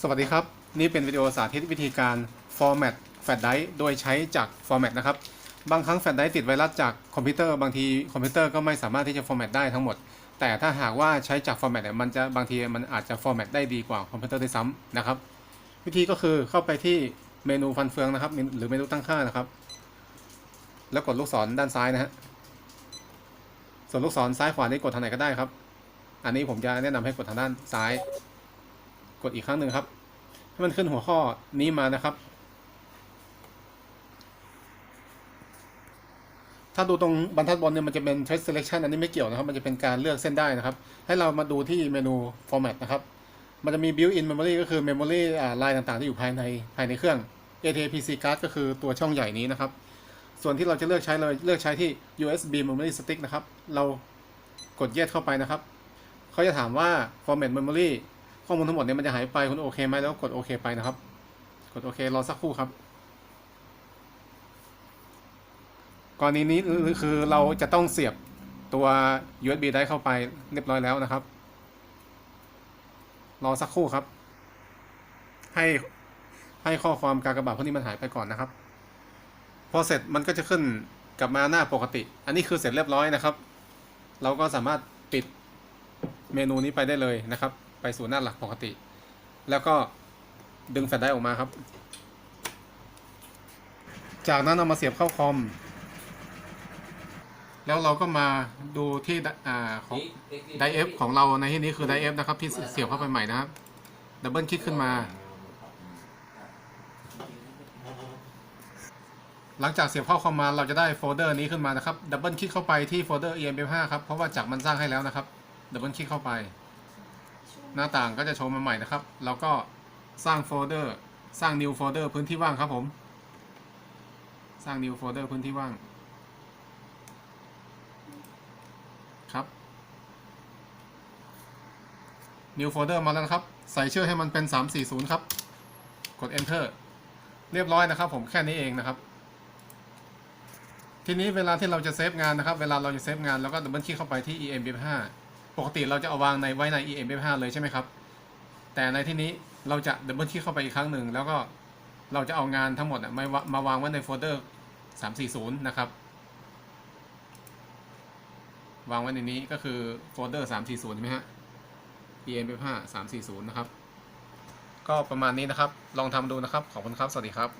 สวัสดีครับ นี่เป็นวิดีโอสาธิตวิธีการ format แฟลชไดร์โดยใช้จาก format นะครับ บางครั้งแฟลชไดร์ติดไวรัสจากคอมพิวเตอร์บางทีคอมพิวเตอร์ก็ไม่สามารถที่จะ format ได้ทั้งหมด แต่ถ้าหากว่าใช้จาก format เนี่ยมันจะบางทีมันอาจจะ format ได้ดีกว่าคอมพิวเตอร์ด้วยซ้ำนะครับ วิธีก็คือเข้าไปที่เมนูฟันเฟืองนะครับ หรือเมนูตั้งค่านะครับ แล้วกดลูกศรด้านซ้ายนะฮะส่วนลูกศรซ้ายขวานี่กดทางไหนก็ได้ครับ อันนี้ผมจะแนะนำให้กดทางด้านซ้าย กดอีกครั้งหนึ่งครับ ให้มันขึ้นหัวข้อนี้มานะครับ ถ้าดูตรงบรรทัดบนเนี่ยมันจะเป็น trace selection อันนี้ไม่เกี่ยวนะครับ มันจะเป็นการเลือกเส้นได้นะครับ ให้เรามาดูที่เมนู format นะครับ มันจะมี built-in memory ก็คือ memory อ่าลายต่างๆ ที่อยู่ภายในภายในเครื่อง ATPC card ก็คือตัวช่องใหญ่นี้นะครับ ส่วนที่เราจะเลือกใช้เราเลือกใช้ที่ USB memory stick นะครับ เรากด yes เข้าไปนะครับ เขาจะถามว่า format memory ข้อมูลทั้งหมดเนี่ยมันจะหายไปคุณโอเคไหมแล้วกดโอเคไปนะครับ กดโอเครอสักครู่ครับกรณีนี้คือเราจะต้องเสียบตัว USB ได้เข้าไปเรียบร้อยแล้วนะครับ รอสักครู่ครับ ให้ให้ข้อความการกระบาดพวกนี้มันหายไปก่อนนะครับ พอเสร็จมันก็จะขึ้นกลับมาหน้าปกติ อันนี้คือเสร็จเรียบร้อยนะครับ เราก็สามารถปิดเมนูนี้ไปได้เลยนะครับ ไปสู่หน้าหลักปกติ แล้วก็ดึงแฟลชไดรฟ์ออกมาครับ จากนั้นเอามาเสียบเข้าคอม แล้วเราก็มาดูที่อ่าของไดเอฟของเราในที่นี้คือไดเอฟนะครับที่เสียบเข้าไปใหม่นะครับดับเบิลคลิกขึ้นมา หลังจากเสียบเข้าคอมมาเราจะได้โฟลเดอร์นี้ขึ้นมานะครับดับเบิลคลิกเข้าไปที่โฟลเดอร์ EMP5 ครับเพราะว่าจากมันสร้างให้แล้วนะครับดับเบิลคลิกเข้าไป หน้าต่างก็จะโชว์มาใหม่นะครับเราก็สร้างโฟลเดอร์สร้าง new folder พื้นที่ว่างครับผม สร้าง new folder พื้นที่ว่าง ครับ new folder มาแล้วนะครับ ใส่ชื่อให้มันเป็น 340 ครับ กด enter เรียบร้อยนะครับผมแค่นี้เองนะครับ ทีนี้เวลาที่เราจะเซฟงานนะครับ เวลาเราจะเซฟงานเราก็ดับเบิลคลิกเข้าไปที่ emp5 ปกติเราจะเอาวางในไว้ใน emp5 เลยใช่ไหมครับ แต่ในที่นี้เราจะดับเบิลคลิกเข้าไปอีกครั้งหนึ่ง แล้วก็เราจะเอางานทั้งหมดมาวะมาวางไว้ในโฟลเดอร์ 340 นะครับ วางไว้ในนี้ก็คือโฟลเดอร์ 340 ใช่ไหมฮะ emp5 340 นะครับ ก็ประมาณนี้นะครับ ลองทำดูนะครับ ขอบคุณครับ สวัสดีครับ